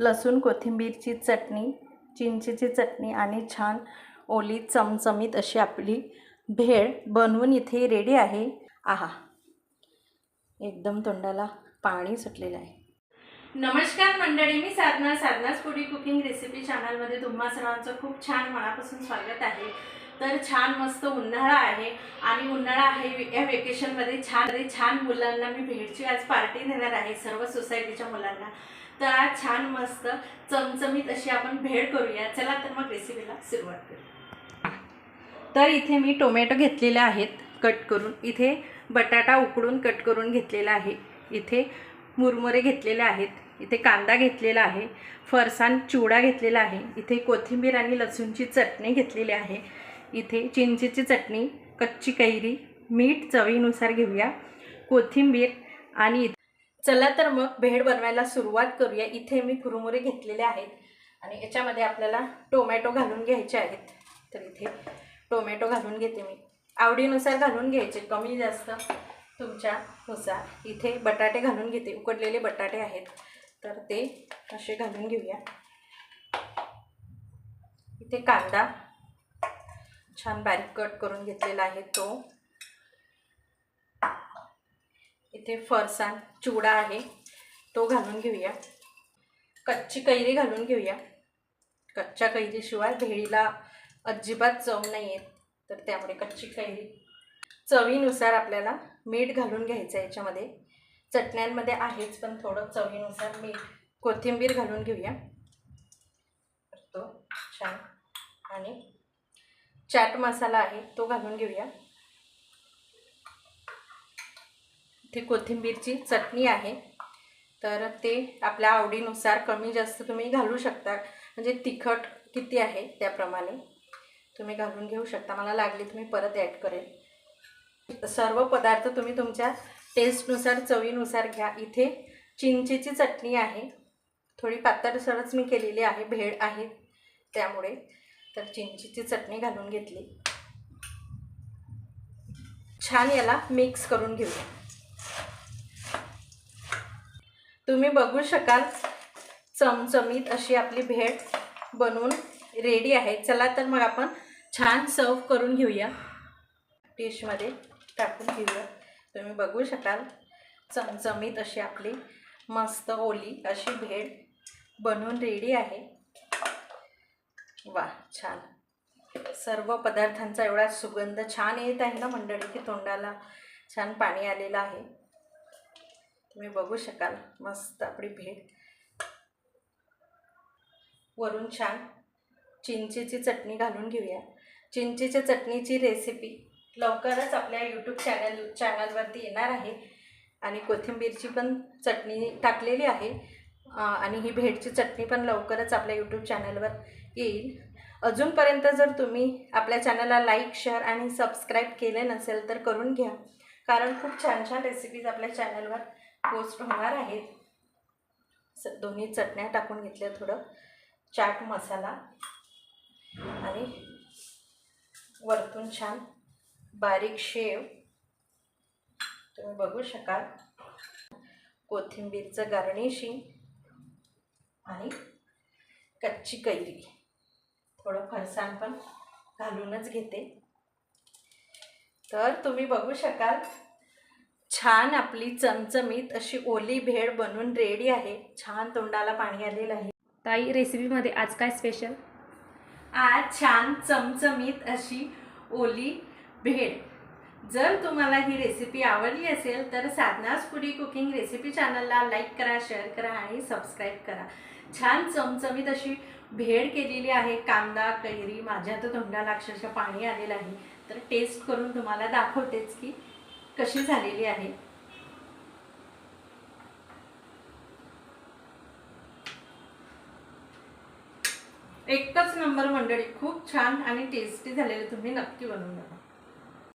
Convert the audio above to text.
लसूण कोथिंबीरची चटणी चिंचेची चटणी आणि छान ओली चमचमीत अशी आपली भेळ बनवून इथे रेडी आहे. आहा एकदम तोंडाला पाणी सुटलेलं आहे. नमस्कार मंडळी मी साधना साधनाच फुडी कुकिंग रेसिपी चॅनलमध्ये तुम्हा सर्वांचं खूप छान मनापासून स्वागत आहे. तर छान मस्त उन्हाळा आहे. आणि उन्हाळा आहे या वेकेशनमध्ये छान छान मुलांना मी भेटची आज पार्टी देणार आहे सर्व सोसायटीच्या मुलांना. तर आज छान मस्त चमचमीत अशी आपण भेळ करूया. चला तर मग रेसिपीला सुरुवात करू. तर इथे मी टोमॅटो घेतलेले आहेत कट करून. इथे बटाटा उकडून कट करून घेतलेला आहे. इथे मुरमुरे घेतलेले आहेत. इथे कांदा घेतलेला आहे. फरसाण चिवडा घेतलेला आहे. इथे कोथिंबीर आणि लसूणची चटणी घेतलेली आहे. इथे चिंचेची चटणी कच्ची कैरी मीठ चवीनुसार घेऊया कोथिंबीर आणि चला तर मग भेळ बनवायला सुरुवात करूया. इथे मी कुरुमुरे घेतलेले आहेत आणि याच्यामध्ये आपल्याला टोमॅटो घालून घ्यायचे आहेत. तर इथे टोमॅटो घालून घेते मी. आवडीनुसार घालून घ्यायचे कमी जास्त. तुमच्यानुसार इथे बटाटे घालून घेते उकडलेले बटाटे आहेत. तर ते असे घालून घेऊया. इथे कांदा छान बारीक कट करून घेतलेला आहे तो. इथे फरसाण चिवडा आहे तो घालून घेऊया. कच्ची कैरी घालून घेऊया. कच्च्या कैरीशिवाय भेळीला अजिबात चव नाही येत तर त्यामुळे कच्ची कैरी चवीनुसार आपल्याला मीठ घालून घ्यायचं आहे याच्यामध्ये. चटण्यांमध्ये आहेच पण थोडं चवीनुसार मीठ कोथिंबीर घालून घेऊया. तो छान आणि चाट मसाला आहे तो घालून घेऊया. इथे कोथिंबीरची चटणी आहे. तर ते आपल्या आवडीनुसार कमी जास्त तुम्ही घालू शकता. म्हणजे तिखट किती आहे त्याप्रमाणे तुम्ही घालून घेऊ शकता. मला लागली तुम्ही परत ॲड करेल सर्व पदार्थ तुम्ही तुमच्या टेस्टनुसार चवीनुसार घ्या. इथे चिंचेची चटणी आहे. थोडी पातळसरच मी केलेली आहे. भेळ आहे त्यामुळे. तर चिंचीची चटणी घालून घेतली. छान याला मिक्स करून घेऊया. तुम्ही बघू शकाल चमचमीत अशी आपली भेट बनवून रेडी आहे. चला तर मग आपण छान सर्व करून घेऊया. डिशमध्ये टाकून घेऊया. तुम्ही बघू शकाल चमचमीत अशी आपली मस्त ओली अशी भेळ बनवून रेडी आहे. वा छान. सर्व पदार्थांचा एवढा सुगंध छान येत आहे ना मंडळी की तोंडाला छान पाणी आलेलं आहे. तुम्ही बघू शकाल मस्त आपली भेट. वरून छान चिंचेची चटणी घालून घेऊया. चिंचेच्या चटणीची रेसिपी लवकरच आपल्या यूट्यूब चॅनल चॅनलवरती येणार आहे. आणि कोथिंबीरची पण चटणी टाकलेली आहे. आणि ही भेटची चटणी पण लवकरच आपल्या यूट्यूब चॅनलवर येईल. अजूनपर्यंत जर तुम्ही आपल्या चॅनलला लाईक शेअर आणि सबस्क्राईब केले नसेल तर करून घ्या. कारण खूप छान छान रेसिपीज आपल्या चॅनलवर पोस्ट होणार आहेत. स दोन्ही चटण्या टाकून घेतल्या थोडं. चाट मसाला. आणि वरतून छान बारीक शेव. तुम्ही बघू शकाल. कोथिंबीरचं गार्निशिंग आणि कच्ची कैरी. थोडं फरसाण पण घालूनच घेते. तर तुम्ही बघू शकाल छान आपली चमचमीत अशी ओली भेळ बनवून रेडी आहे. छान तोंडाला पाणी आलेलं आहे. ताई रेसिपीमध्ये आज काय स्पेशल आज छान चमचमीत अशी ओली भेळ. जर तुम्हाला ही रेसिपी आवडली असेल तर साधनास फुडी कुकिंग रेसिपी चॅनलला लाईक करा शेअर करा आणि सबस्क्राईब करा. छान चमचमीत अशी भेळ केलेली आहे. कांदा कैरी माझ्या तर तोंडाला अक्षरशः पाणी आलेलं आहे. तर टेस्ट करून तुम्हाला दाखवतेच की कशी झालेली आहे. एकच नंबर मंडळी खूप छान आणि टेस्टी झालेले तुम्ही नक्की बनवून बघा.